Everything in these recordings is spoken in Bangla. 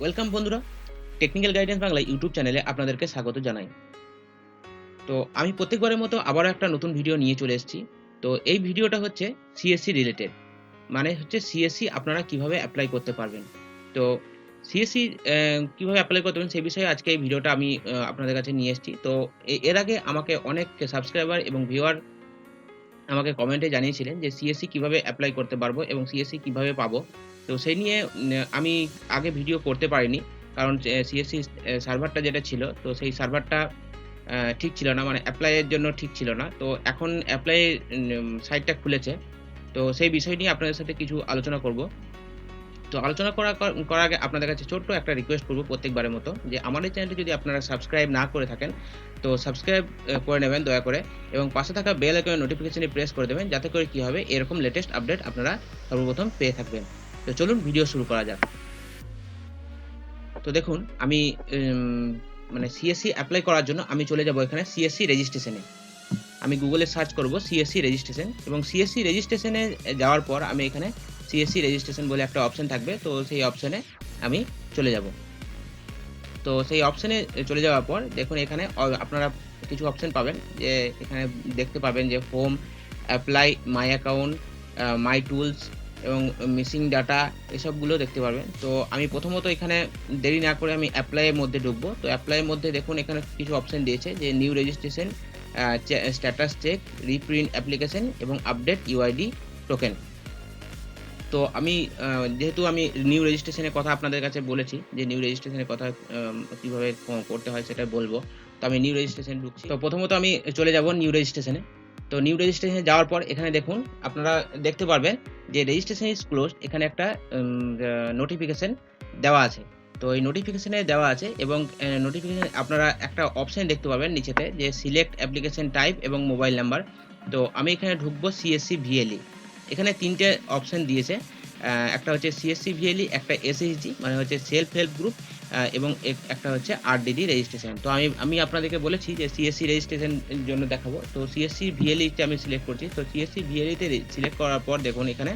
ওয়েলকাম বন্ধুরা। টেকনিক্যাল গাইডেন্স বাংলা ইউটিউব চ্যানেলে আপনাদেরকে স্বাগত জানাই। তো আমি প্রত্যেকবারের মতো আবারও একটা নতুন ভিডিও নিয়ে চলে এসেছি। তো এই ভিডিওটা হচ্ছে সিএসসি রিলেটেড মানে হচ্ছে সিএসসি আপনারা কীভাবে অ্যাপ্লাই করতে পারবেন। তো সিএসসি কীভাবে অ্যাপ্লাই করতে পারবেন সেই বিষয়ে আজকে এই ভিডিওটা আমি আপনাদের কাছে নিয়ে এসেছি। তো এর আগে আমাকে অনেক সাবস্ক্রাইবার এবং ভিউয়ার আমাকে কমেন্টে জানিয়েছিলেন যে সিএসসি কীভাবে অ্যাপ্লাই করতে পারব এবং সিএসসি কীভাবে পাবো। তো সেই নিয়ে আমি আগে ভিডিও করতে পারিনি, কারণ সিএসসি সার্ভারটা যেটা ছিল, তো সেই সার্ভারটা ঠিক ছিল না মানে অ্যাপ্লাইয়ের জন্য ঠিক ছিল না। তো এখন অ্যাপ্লাই সাইটটা খুলেছে। তো সেই বিষয় নিয়ে আপনাদের সাথে কিছু আলোচনা করব। তো আলোচনা করা করার আগে আপনাদের কাছে ছোট্ট একটা রিকোয়েস্ট করব প্রত্যেকবারের মতো, যে এই চ্যানেলটি যদি আপনারা সাবস্ক্রাইব না করে থাকেন, তো সাবস্ক্রাইব করে নেবেন দয়া করে, এবং পাশে থাকা বেল আইকনের নোটিফিকেশনে প্রেস করে দেবেন, যাতে করে কী হবে, এরকম লেটেস্ট আপডেট আপনারা সর্বপ্রথম পেয়ে থাকবেন। তো চলুন ভিডিও শুরু করা যাক। তো দেখুন, আমি মানে সিএসসি অ্যাপ্লাই করার জন্য আমি চলে যাব এখানে সিএসসি রেজিস্ট্রেশনে আমি গুগলে সার্চ করব সিএসসি রেজিস্ট্রেশন এবং সিএসসি রেজিস্ট্রেশনে যাওয়ার পর আমি এখানে সিএসসি রেজিস্ট্রেশন বলে একটা অপশন থাকবে, তো সেই অপশনে আমি চলে যাব। তো সেই অপশনে চলে যাওয়ার পর দেখুন এখানে আপনারা কিছু অপশন পাবেন, যে এখানে দেখতে পাবেন যে home apply my account my tools এবং মিসিং ডাটা এসবগুলো দেখতে পারবেন। তো আমি প্রথমত এখানে দেরি না করে আমি অ্যাপ্লাইয়ের মধ্যে ঢুকবো। তো অ্যাপ্লাইয়ের মধ্যে দেখুন, এখানে কিছু অপশন দিয়েছে যে new registration status check reprint application এবং আপডেট ইউআইডি টোকেন তো আমি যেহেতু আমি নিউ রেজিস্ট্রেশনের কথা আপনাদের কাছে বলেছি, যে নিউ রেজিস্ট্রেশনের কথা কীভাবে করতে হয় সেটা বলব। তো আমি নিউ রেজিস্ট্রেশন ঢুকছি। তো প্রথমত আমি চলে যাব নিউ রেজিস্ট্রেশনে তো নিউ রেজিস্ট্রেশনে যাওয়ার পর এখানে দেখুন, আপনারা দেখতে পারবেন যে রেজিস্ট্রেশন ইজ ক্লোজ এখানে একটা নোটিফিকেশন দেওয়া আছে। তো এই নোটিফিকেশনে দেওয়া আছে এবং নোটিফিকেশন আপনারা একটা অপশন দেখতে পাবেন নিচেতে যে সিলেক্ট অ্যাপ্লিকেশন টাইপ এবং মোবাইল নাম্বার তো আমি এখানে ঢুকবো সিএসসি ভিএলই এখানে তিনটে অপশন দিয়েছে। একটা হচ্ছে সিএসসি ভিএলই একটা এসএইচজি মানে হচ্ছে সেলফ হেল্প গ্রুপ এবং এক- একটা হচ্ছে আরডিডি রেজিস্ট্রেশন তো আমি আমি আপনাদেরকে বলেছি যে সিএসসি রেজিস্ট্রেশন জন্য দেখাবো। তো সিএসসি ভিএলইতে আমি সিলেক্ট করছি। তো সিএসসি ভিএলইতে সিলেক্ট করার পর দেখুন এখানে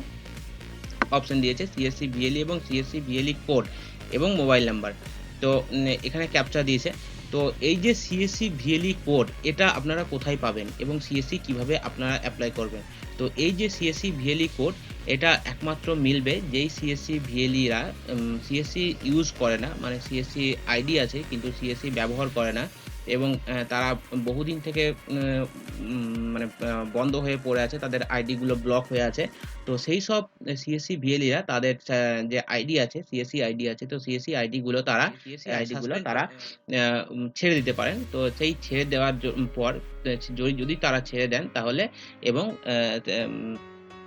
অপশন দিয়েছে সিএসসি ভিএলই এবং সিএসসি ভিএলই কোড এবং মোবাইল নাম্বার তো এখানে ক্যাপচা দিয়েছে। তো এই যে সিএসসি ভিএলই কোড এটা আপনারা কোথায় পাবেন এবং সিএসসি কীভাবে আপনারা অ্যাপ্লাই করবেন? তো এই যে সিএসসি ভিএলই কোড এটা একমাত্র মিলবে যেই সিএসসি ভিএলইরা সিএসসি ইউজ করে না মানে সিএসসি আইডি আছে, কিন্তু সিএসসি ব্যবহার করে না এবং তারা বহুদিন থেকে মানে বন্ধ হয়ে পড়ে আছে তাদের আইডিগুলো ব্লক হয়ে আছে। তো সেই সব সিএসসি ভিএলইরা তাদের যে আইডি আছে সিএসসি আইডি আছে তো সিএসসি আইডি গুলো তারা আইডি গুলো তারা ছেড়ে দিতে পারেন। তো সেই ছেড়ে দেওয়ার পর যদি যদি তারা ছেড়ে দেন তাহলে এবং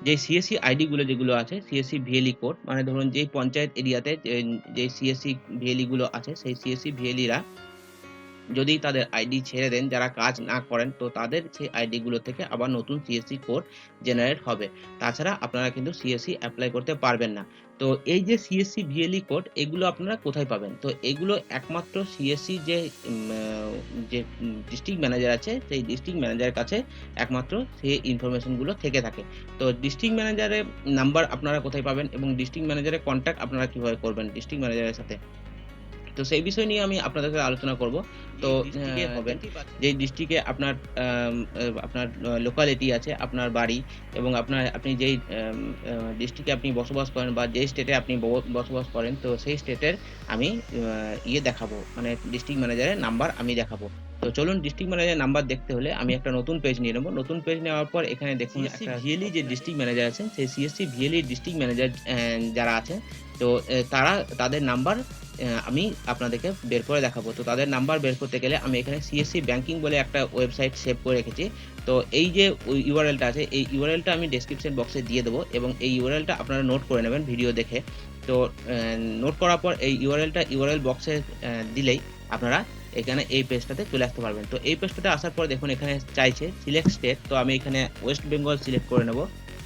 যে সিএসসি আইডি গুলো যেগুলো আছে সিএসসি ভিএলই কোড মানে ধরুন যেই পঞ্চায়েত এরিয়াতে যে সিএসসি ভিএলই গুলো আছে সেই সিএসসি ভিএলইরা যদি তাদের আইডি ছেড়ে দেন, যারা কাজ না করেন, তো তাদের সেই আইডি গুলো থেকে আবার নতুন সিএসসি কোড জেনারেট হবে। তাছাড়া আপনারা কিন্তু সিএসসি অ্যাপ্লাই করতে পারবেন না। তো এই যে সিএসসি ভিএলই কোড এগুলো আপনারা কোথায় পাবেন? তো এগুলো একমাত্র সিএসসি যে যে ডিস্ট্রিক্ট ম্যানেজার আছে, সেই ডিস্ট্রিক্ট ম্যানেজারের কাছে একমাত্র সেই ইনফরমেশনগুলো থেকে থাকে। তো ডিস্ট্রিক্ট ম্যানেজারের নাম্বার আপনারা কোথায় পাবেন এবং ডিস্ট্রিক্ট ম্যানেজারের কন্ট্যাক্ট আপনারা কীভাবে করবেন ডিস্ট্রিক্ট ম্যানেজারের সাথে? তো সেই বিষয় নিয়ে আমি আপনাদের সাথে আলোচনা করব। তো হবেন যে ডিস্ট্রিক্টে আপনার আপনার লোকালিটি আছে আপনার বাড়ি এবং আপনার আপনি যেই ডিস্ট্রিক্টে আপনি বসবাস করেন বা যেই স্টেটে আপনি বসবাস করেন তো সেই স্টেটের আমি ইয়ে দেখাবো। মানে ডিস্ট্রিক্ট ম্যানেজারের নাম্বার আমি দেখাবো। তো চলুন ডিস্ট্রিক্ট ম্যানেজারের নাম্বার দেখতে হলে আমি একটা নতুন পেজ নিয়ে নেব। নতুন পেজ নেওয়ার পর এখানে দেখুন একটা ভিএলই যে ডিস্ট্রিক্ট ম্যানেজার আছেন সেই সিএসসি ভিএলই ডিস্ট্রিক্ট ম্যানেজার যারা আছেন তো তারা তাদের নাম্বার আমি আপনাদেরকে বের করে দেখাবো। তো তাদের নাম্বার বের করতে গেলে আমি এখানে সিএসসি ব্যাংকিং বলে একটা ওয়েবসাইট সেভ করে রেখেছি। তো এই যে ইউআরএলটা আছে, এই ইউআরএলটা আমি ডেসক্রিপশন বক্সে দিয়ে দেবো এবং এই ইউআরএলটা আপনারা নোট করে নেবেন ভিডিও দেখে। তো নোট করার পর এই ইউআরএলটা ইউআরএল বক্সে দিলেই আপনারা এখানে এই পেজটাতে চলে আসতে পারবেন। তো এই পেজটাতে আসার পর দেখুন এখানে চাইছে সিলেক্ট স্টেট তো আমি এখানে ওয়েস্ট বেঙ্গল সিলেক্ট করে নেব।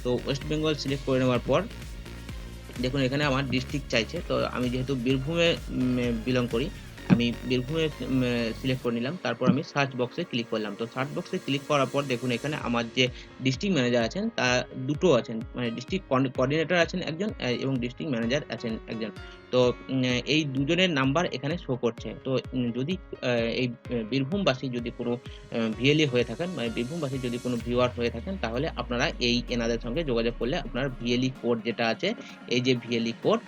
তো ওয়েস্ট বেঙ্গল সিলেক্ট করে নেওয়ার পর দেখুন এখানে আমার ডিস্ট্রিক্ট চাইছে তো আমি যেহেতু বীরভূমে বিলং করি আমি বীরভূমে সিলেক্ট করে নিলাম। তারপর আমি সার্চ বক্সে ক্লিক করলাম। তো সার্চ বক্সে ক্লিক করার পর দেখুন, এখানে আমার যে ডিস্ট্রিক্ট ম্যানেজার আছেন, তা দুটো আছেন। মানে ডিস্ট্রিক্ট কোঅর্ডিনেটর আছেন একজন এবং ডিস্ট্রিক্ট ম্যানেজার আছেন একজন। তো এই দুজনের নাম্বার এখানে শো করছে। তো যদি এই বীরভূমবাসী যদি কোনো ভিএলই হয়ে থাকেন মানে বীরভূমবাসী যদি কোনো ভিউয়ার হয়ে থাকেন, তাহলে আপনারা এই এনাদের সঙ্গে যোগাযোগ করলে আপনার ভিএলই কোড যেটা আছে, এই যে ভিএলই কোড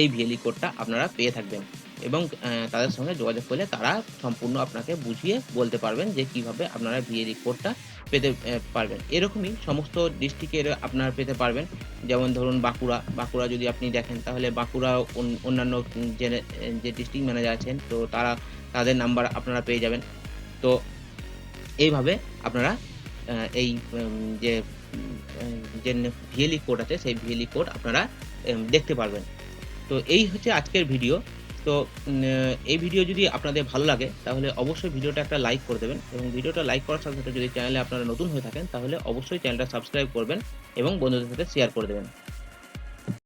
এই ভিএলই কোডটা আপনারা পেয়ে থাকবেন। এবং তাদের সঙ্গে যোগাযোগ করলে তারা সম্পূর্ণ আপনাকে বুঝিয়ে বলতে পারবেন যে কীভাবে আপনারা ভিএলই কোডটা পেতে পারবেন। এরকমই সমস্ত ডিস্ট্রিক্টের আপনারা পেতে পারবেন। যেমন ধরুন বাঁকুড়া বাঁকুড়া যদি আপনি দেখেন, তাহলে বাঁকুড়া অন- অন্যান্য যে যে ডিস্ট্রিক্ট ম্যানেজার আছেন, তো তারা, তাদের নাম্বার আপনারা পেয়ে যাবেন। তো এইভাবে আপনারা এই যে যে ভিএলই কোড আছে, সেই ভিএলই কোড আপনারা দেখতে পারবেন। তো এই হচ্ছে আজকের ভিডিও। তো এই ভিডিও যদি আপনাদের ভালো লাগে, তাহলে অবশ্যই ভিডিওটা একটা লাইক করে দেবেন এবং ভিডিওটা লাইক করার সাথে সাথে যদি চ্যানেলে আপনারা নতুন হয়ে থাকেন, তাহলে অবশ্যই চ্যানেলটা সাবস্ক্রাইব করবেন এবং বন্ধুদের সাথে শেয়ার করে দেবেন।